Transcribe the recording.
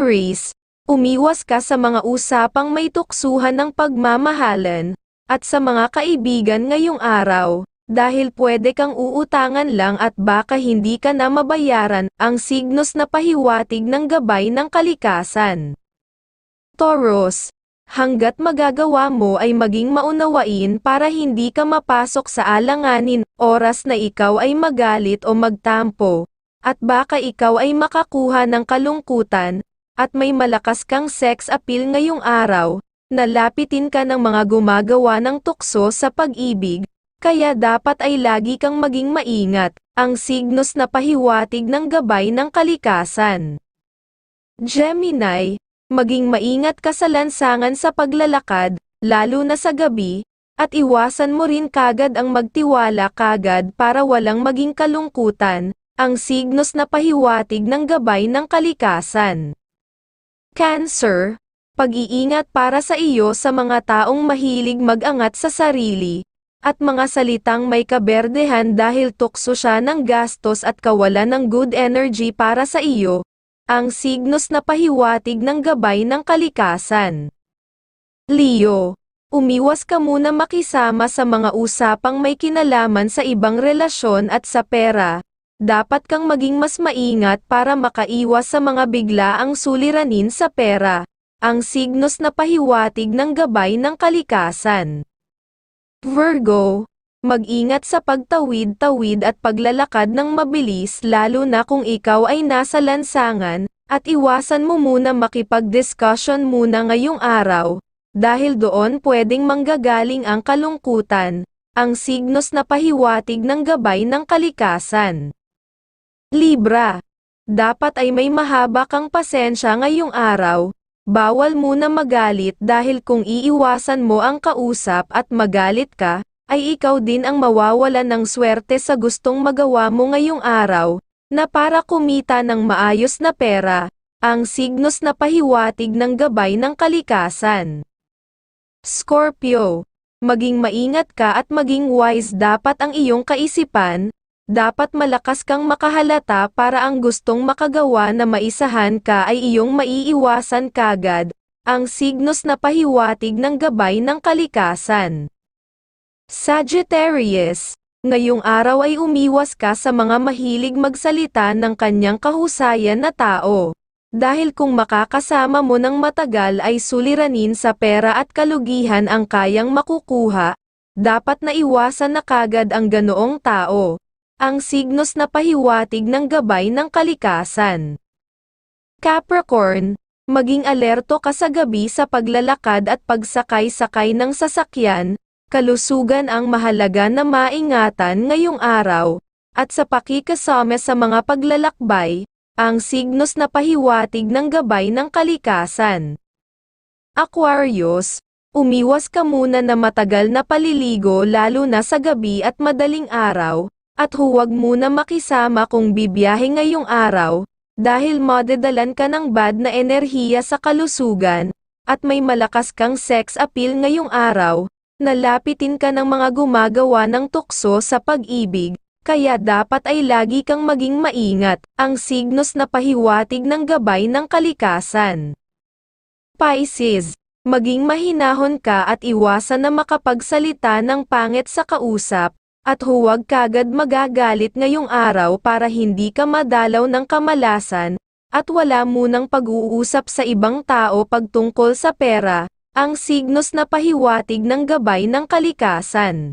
Aries, umiwas ka sa mga usapang may tuksuhan ng pagmamahalan, at sa mga kaibigan ngayong araw, dahil pwede kang uutangan lang at baka hindi ka na mabayaran, ang signos na pahiwatig ng gabay ng kalikasan. Taurus, hanggat magagawa mo ay maging maunawain para hindi ka mapasok sa alanganin, oras na ikaw ay magalit o magtampo, at baka ikaw ay makakuha ng kalungkutan, at may malakas kang sex appeal ngayong araw, nalapitin ka ng mga gumagawa ng tukso sa pag-ibig, kaya dapat ay lagi kang maging maingat, ang signos na pahiwatig ng gabay ng kalikasan. Gemini, maging maingat ka sa lansangan sa paglalakad, lalo na sa gabi, at iwasan mo rin kagad ang magtiwala kagad para walang maging kalungkutan, ang signos na pahiwatig ng gabay ng kalikasan. Cancer, pag-iingat para sa iyo sa mga taong mahilig mag-angat sa sarili, at mga salitang may kaberdehan dahil tukso siya ng gastos at kawalan ng good energy para sa iyo, ang signos na pahiwatig ng gabay ng kalikasan. Leo, umiwas ka muna makisama sa mga usapang may kinalaman sa ibang relasyon at sa pera, dapat kang maging mas maingat para makaiwas sa mga biglaang suliranin sa pera, ang signos na pahiwatig ng gabay ng kalikasan. Virgo, mag-ingat sa pagtawid-tawid at paglalakad ng mabilis lalo na kung ikaw ay nasa lansangan, at iwasan mo muna makipag-discussion muna ngayong araw, dahil doon pwedeng manggagaling ang kalungkutan, ang signos na pahiwatig ng gabay ng kalikasan. Libra. Dapat ay may mahaba kang pasensya ngayong araw. Bawal muna magalit dahil kung iiwasan mo ang kausap at magalit ka, ay ikaw din ang mawawalan ng swerte sa gustong magawa mo ngayong araw, na para kumita ng maayos na pera, ang signos na pahiwatig ng gabay ng kalikasan. Scorpio. Maging maingat ka at maging wise dapat ang iyong kaisipan, dapat malakas kang makahalata para ang gustong makagawa na maisahan ka ay iyong maiiwasan kagad, ang signos na pahiwatig ng gabay ng kalikasan. Sagittarius, ngayong araw ay umiwas ka sa mga mahilig magsalita ng kanyang kahusayan na tao. Dahil kung makakasama mo ng matagal ay suliranin sa pera at kalugihan ang kayang makukuha, dapat na iwasan na kagad ang ganoong tao ang signos na pahiwatig ng gabay ng kalikasan. Capricorn, maging alerto ka sa gabi sa paglalakad at pagsakay-sakay ng sasakyan, kalusugan ang mahalaga na maingatan ngayong araw, at sa pakikasama sa mga paglalakbay, ang signos na pahiwatig ng gabay ng kalikasan. Aquarius, umiwas ka muna na matagal na paliligo lalo na sa gabi at madaling araw, at huwag muna makisama kung bibiyahe ngayong araw, dahil madadalan ka ng bad na enerhiya sa kalusugan, at may malakas kang sex appeal ngayong araw, nalapitin ka ng mga gumagawa ng tukso sa pag-ibig, kaya dapat ay lagi kang maging maingat, ang signos na pahiwatig ng gabay ng kalikasan. Pisces, maging mahinahon ka at iwasan na makapagsalita ng pangit sa kausap, at huwag kagad magagalit ngayong araw para hindi ka madalaw ng kamalasan, at wala munang pag-uusap sa ibang tao pagtungkol sa pera, ang signos na pahiwatig ng gabay ng kalikasan.